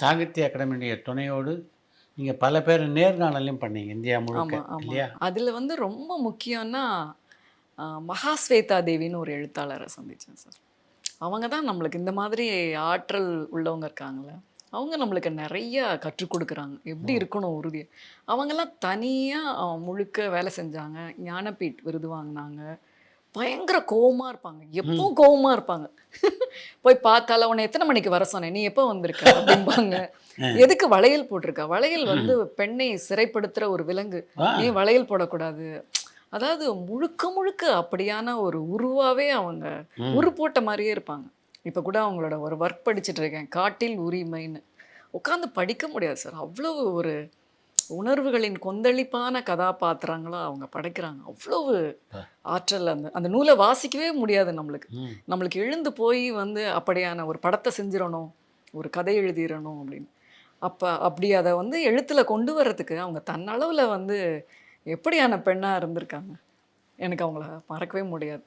சாகித்ய அகாடமியுடைய துணையோடு நீங்கள் பல பேர் நேர்காணலையும் பண்ணீங்க இந்தியா முழுக்க இல்லையா? அதுல வந்து ரொம்ப முக்கியம்னா மகாஸ்வேதா தேவின்னு ஒரு எழுத்தாளரை சந்திச்சேன் சார். அவங்க தான் நம்மளுக்கு இந்த மாதிரி ஆற்றல் உள்ளவங்க இருக்காங்களே அவங்க நம்மளுக்கு நிறைய கற்றுக் கொடுக்குறாங்க. எப்படி இருக்கணும் உறுதி அவங்கெல்லாம் தனியாக முழுக்க வேலை செஞ்சாங்க ஞானபீட் விருது வாங்கினாங்க. பயங்கர கோவமா இருப்பாங்க. எப்பவும் கோவமா இருப்பாங்க? போய் பார்த்தால உன்னை எத்தனை மணிக்கு வர சொன்னேன் நீ எப்போ வந்திருக்க? அப்படிம்பாங்க. எதுக்கு வளையல் போட்டிருக்க? வளையல் வந்து பெண்ணை சிறைப்படுத்துற ஒரு விலங்கு. நீ வளையல் போடக்கூடாது. அதாவது முழுக்க முழுக்க அப்படியான ஒரு உருவாவே அவங்க. உரு போட்ட மாதிரியே இருப்பாங்க. இப்போ கூட அவங்களோட ஒரு ஒர்க் படிச்சுட்டு இருக்கேன். காட்டில் உரிமைன்னு. உட்காந்து படிக்க முடியாது சார். அவ்வளவு ஒரு உணர்வுகளின் கொந்தளிப்பான கதாபாத்திரங்களா அவங்க படைக்கிறாங்க. அவ்வளவு ஆற்றல் அந்த அந்த நூலை வாசிக்கவே முடியாது நம்மளுக்கு. நம்மளுக்கு எழுந்து போய் வந்து அப்படியான ஒரு படத்தை செஞ்சிடணும் ஒரு கதை எழுதிடணும் அப்படின்னு. அப்போ அப்படி அதை வந்து எழுத்துல கொண்டு வர்றதுக்கு அவங்க தன்னளவில் வந்து எப்படியான பெண்ணாக இருந்திருக்காங்க? எனக்கு அவங்கள மறக்கவே முடியாது.